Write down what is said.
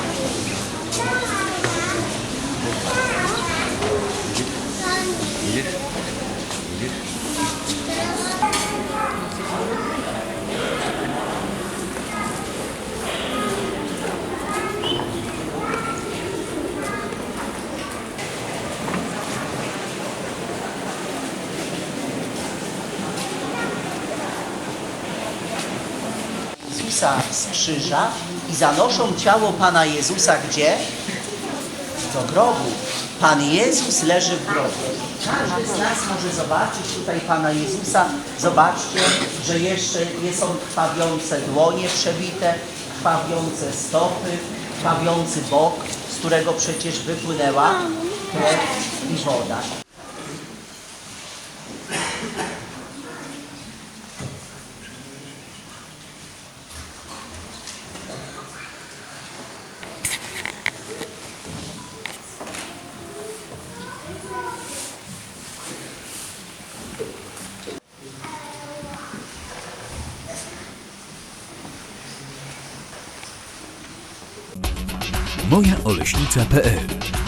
Yeah. Jezusa z krzyża i zanoszą ciało Pana Jezusa gdzie? Do grobu. Pan Jezus leży w grobie. Każdy z nas może zobaczyć tutaj Pana Jezusa. Zobaczcie, że jeszcze nie są krwawiące dłonie przebite, krwawiące stopy, krwawiący bok, z którego przecież wypłynęła krew i woda. mojaoleśnica.pl